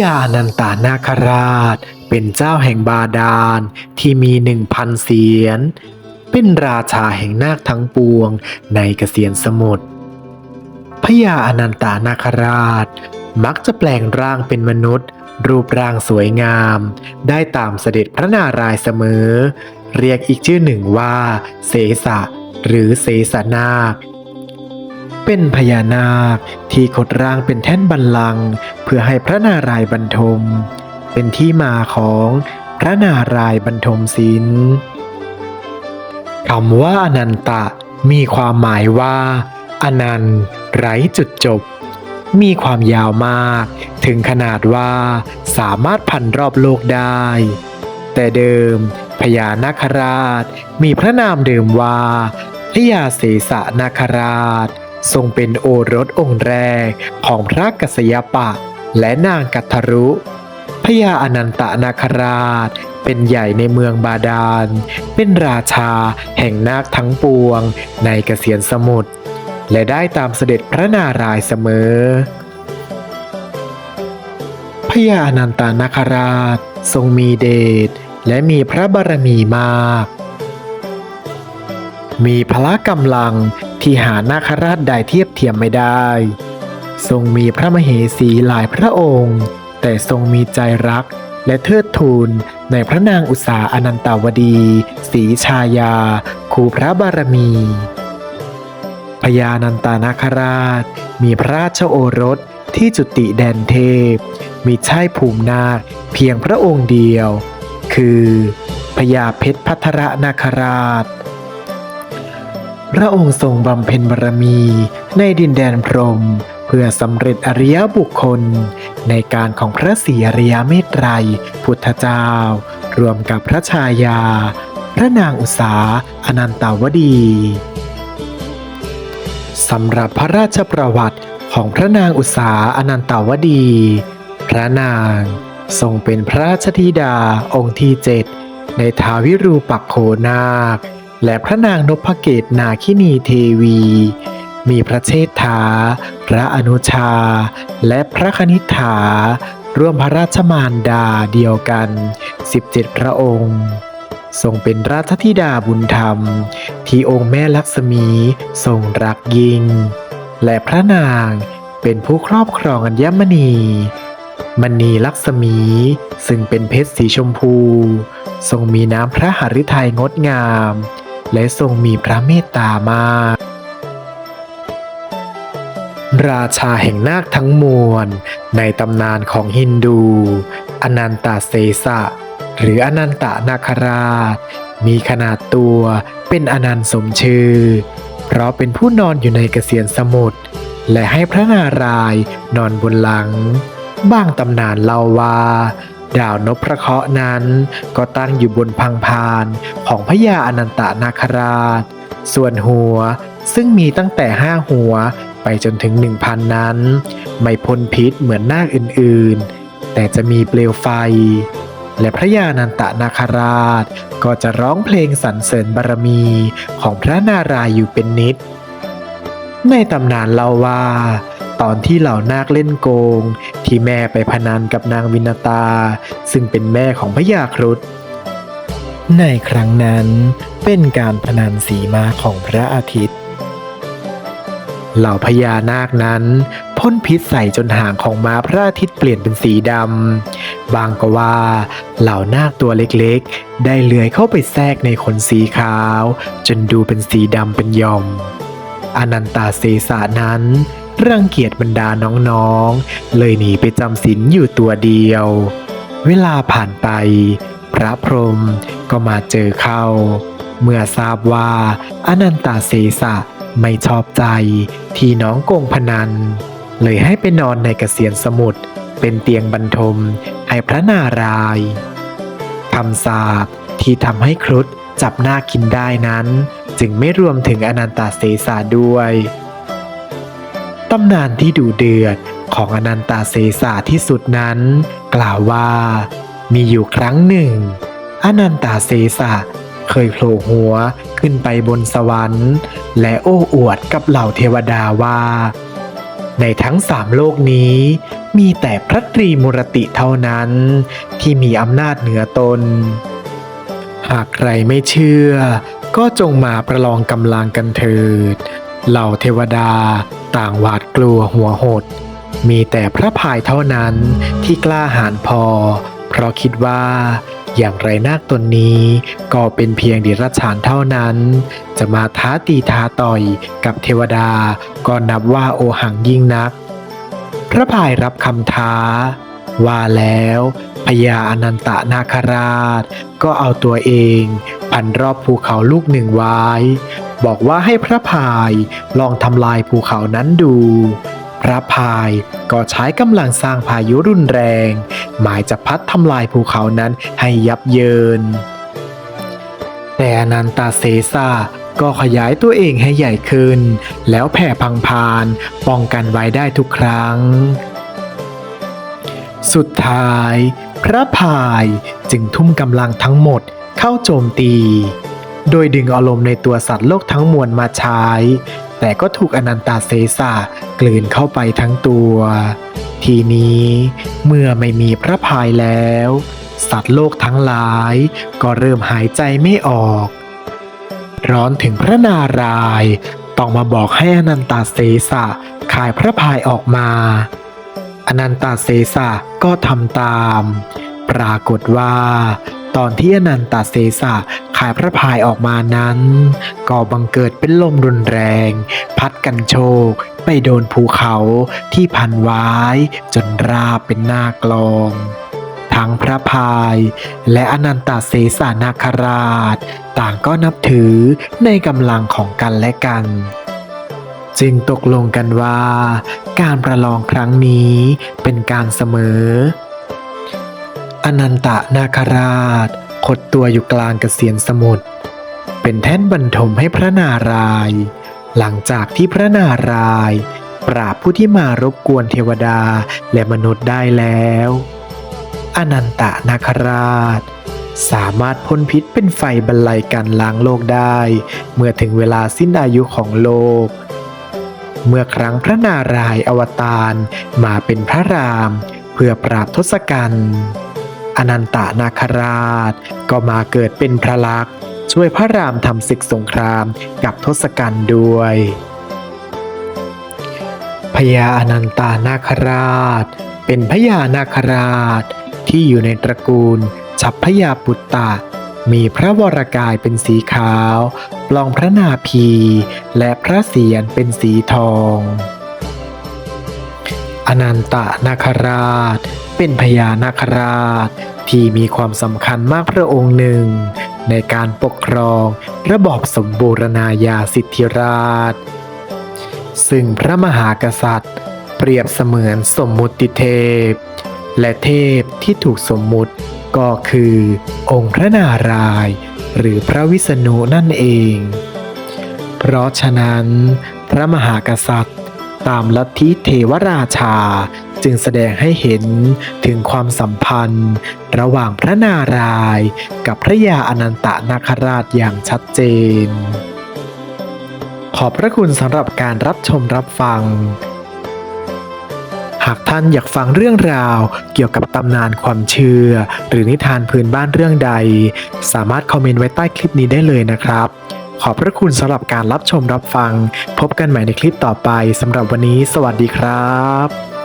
ญาอนันตานาคราช เป็นเจ้าแห่งบาดาลที่มีหนึ่งพันเสียน เป็นราชาแห่งนาคทั้งปวงในเกษียนสมุทรพญาอนันตานาคราช มักจะแปลงร่างเป็นมนุษย์ รูปร่างสวยงาม ได้ตามเสด็จพระนารายณ์เสมอ เรียกอีกชื่อหนึ่งว่า เสสะหรือเสสนาค เป็นพญานาคที่ขดร่างเป็นแท่นบัลลัง เพื่อให้พระนารายณ์บรรทม เป็นที่มาของพระนารายณ์บรรทมศิลป์คำว่าอนันตะ มีความหมายว่า อนันต์ไร้จุดจบ มีความยาวมาก ถึงขนาดว่าสามารถพันรอบโลกได้ แต่เดิมพญานาคราช มีพระนามเดิมว่าพญาเสสะนาคราช ทรงเป็นโอรสองค์แรกของพระกัสยปะและนางกัทรุ พญาอนันตนาคราช เป็นใหญ่ในเมืองบาดาล เป็นราชาแห่งนาคทั้งปวงในเกษียณสมุทร และได้ตามเสด็จพระนารายณ์เสมอ พญาอนันตนาคราชทรงมีเดชและมีพระบารมีมาก มีพละกำลัง ที่หานาคราชใดเทียบเทียมไม่ได้ ทรงมีพระมเหสีหลายพระองค์ แต่ทรงมีใจรักและเทิดทูนในพระนางอุษาอนันตาวดีศรีชายา คูพระบารมี พญานันตานาคราช มีพระราชโอรสที่จุติแดนเทพ มีใช่ภูมินาคเพียงพระองค์เดียว คือพญาเพชรพัทรนาคราช พระองค์ทรงบำเพ็ญบารมีในดินแดนพรหมเพื่อสำเร็จอริยบุคคล ในการของพระศรีอริยเมตไตรพุทธเจ้า รวมกับพระชายา พระนางอุษาอนันตาวดีสำหรับพระราชประวัติของพระนางอุษาอนันตาวดี พระนางทรงเป็นพระราชธิดาองค์ที่เจ็ดในทาวิรูปักโขนาค และพระนางนพเกตนาคินีเทวี มีพระเชษฐา พระอนุชา และพระคณิษฐา ร่วมพระราชมารดาเดียวกัน 17 พระองค์ ทรงเป็นราชธิดาบุญธรรม ที่องค์แม่ลักษมีทรงรักยิ่ง และพระนางเป็นผู้ครอบครองอัญมณีมณีลักษมี ซึ่งเป็นเพชรสีชมพู ทรงมีน้ำพระหฤทัยงดงาม และทรงมีพระเมตตามากราชาแห่งนาคทั้งมวล ในตำนานของฮินดู อนันตาเสสะ หรืออนันตนาคราช มีขนาดตัวเป็นอนันต์สมชื่อ เพราะเป็นผู้นอนอยู่ในเกษียณสมุทรและให้พระนารายณ์นอนบนหลังบางตำนานเล่าว่า ดาวนพระเคราะห์นั้น ก็ตั้งอยู่บนพังพานของพญาอนันตนาคราช ส่วนหัวซึ่งมีตั้งแต่ห้าหัวไปจนถึงหนึ่งพันนั้น ไม่พ้นพิษเหมือนนาคอื่นๆ แต่จะมีเปลวไฟ และพระยานันตนาคราช ก็จะร้องเพลงสรรเสริญบารมีของพระนารายอยู่เป็นนิด ในตำนานเล่าว่า ตอนที่เหล่านาคเล่นโกง ที่แม่ไปพนันกับนางวินตา ซึ่งเป็นแม่ของพญาครุฑในครั้งนั้นเป็นการพนันสีมาของพระอาทิตย์ เหล่าพญานาคนั้นพ่นพิษใส่จนหางของม้าพระอาทิตย์เปลี่ยนเป็นสีดำ บางก็ว่า เหล่านาคตัวเล็กๆ ได้เลื้อยเข้าไปแทรกในขนสีขาว จนดูเป็นสีดำเป็นหย่อม อนันตาเสสานั้น รังเกียจบรรดาน้องๆ เลยหนีไปจำศีลอยู่ตัวเดียว เวลาผ่านไป พระพรหมก็มาเจอเข้า เมื่อทราบว่าอนันตาเสสะไม่ชอบใจที่น้องโกงพนัน เลยให้ไปนอนในกเกษียณสมุทรเป็นเตียงบรรทมให้พระนารายณ์คำสาปที่ทำให้ครุฑจับหน้ากินได้นั้น จึงไม่รวมถึงอนันตาเสสาด้วย ตำนานที่ดูเดือดของอนันตาเสสาที่สุดนั้น กล่าวว่า มีอยู่ครั้งหนึ่ง อนันตาเสสะเคยโผล่หัวขึ้นไปบนสวรรค์ และโอ้อวดกับเหล่าเทวดาว่า ในทั้งสามโลกนี้ มีแต่พระตรีมุรติเท่านั้น ที่มีอำนาจเหนือตน หากใครไม่เชื่อ ก็จงมาประลองกำลังกันเถิด เหล่าเทวดา ต่างหวาดกลัวหัวหด มีแต่พระพายเท่านั้นที่กล้าหาญพอ เพราะคิดว่าอย่างไรนาคตนนี้ก็เป็นเพียงดิรัจฉานเท่านั้น จะมาท้าตีท้าต่อยกับเทวดาก็นับว่าโอหังยิ่งนัก พระพายรับคำท้า ว่าแล้ว ญาอนันตนาคราช ก็เอาตัวเอง พันรอบภูเขาลูกหนึ่งไว้ บอกว่าให้พระพายลองทำลายภูเขานั้นดู พระพายก็ใช้กำลังสร้างพายุรุนแรง หมายจะพัดทำลายภูเขานั้นให้ยับเยิน แต่อนันตาเซซาก็ขยายตัวเองให้ใหญ่ขึ้น แล้วแผ่พังพานป้องกันไว้ได้ทุกครั้ง สุดท้าย พระพายจึงทุ่มกำลังทั้งหมดเข้าโจมตี โดยดึงอารมณ์ในตัวสัตว์โลกทั้งมวลมาใช้ แต่ก็ถูกอนันตาเซสากลืนเข้าไปทั้งตัว ทีนี้เมื่อไม่มีพระพายแล้ว สัตว์โลกทั้งหลายก็เริ่มหายใจไม่ออก ร้อนถึงพระนาราย ต้องมาบอกให้อนันตาเสสะขายพระพายออกมา อนันตาเสสะก็ทำตาม ปรากฏว่า ตอนที่อนันตาเสสะขายพระพายออกมานั้น ก็บังเกิดเป็นลมรุนแรง พัดกันโชกไปโดนภูเขาที่พันไว้จนราบเป็นหน้ากลอง ทั้งพระพายและอนันตาเสสานาคราช ต่างก็นับถือในกำลังของกันและกัน จึงตกลงกันว่า การประลองครั้งนี้เป็นการเสมอ อนันตนาคราชขดตัวอยู่กลางกเกษียนสมุทรเป็นแท่นบรรทมให้พระนาราย หลังจากที่พระนาราย ปราบผู้ที่มารบกวนเทวดาและมนุษย์ได้แล้ว อนันตนาคราช สามารถพ้นพิษเป็นไฟบรรลัยการล้างโลกได้ เมื่อถึงเวลาสิ้นอายุของโลก เมื่อครั้งพระนารายณ์อวตารมาเป็นพระราม เพื่อปราบทศกัณฐ์อนันตนาคราช ก็มาเกิดเป็นพระลักษณ์ช่วยพระรามทำศึกสงครามกับทศกัณฐ์ด้วยพญาอนันตานาคราช เป็นพญานาคราช ที่อยู่ในตระกูลฉัพพยาปุตตะมีพระวรกายเป็นสีขาว ลองพระนาภีและพระเศียรเป็นสีทอง อนันตนาคราช เป็นพญานาคราชที่มีความสำคัญมากพระองค์หนึ่ง ในการปกครองระบอบสมบูรณาญาสิทธิราช ซึ่งพระมหากษัตริย์ เปรียบเสมือนสมมุติเทพ และเทพที่ถูกสมมุติก็คือองค์พระนารายณ์ หรือพระวิษณุนั่นเอง เพราะฉะนั้น พระมหากษัตริย์ ตามลัทธิเทวราชาจึงแสดงให้เห็นถึงความสัมพันธ์ ระหว่างพระนารายณ์กับพระยาอนันตนาคราชอย่างชัดเจน ขอบพระคุณสำหรับการรับชมรับฟัง หากท่านอยากฟังเรื่องราว เกี่ยวกับตำนานความเชื่อ หรือนิทานพื้นบ้านเรื่องใด สามารถคอมเมนต์ไว้ใต้คลิปนี้ได้เลยนะครับ ขอบพระคุณสำหรับการรับชมรับฟัง พบกันใหม่ในคลิปต่อไปสำหรับวันนี้ สวัสดีครับ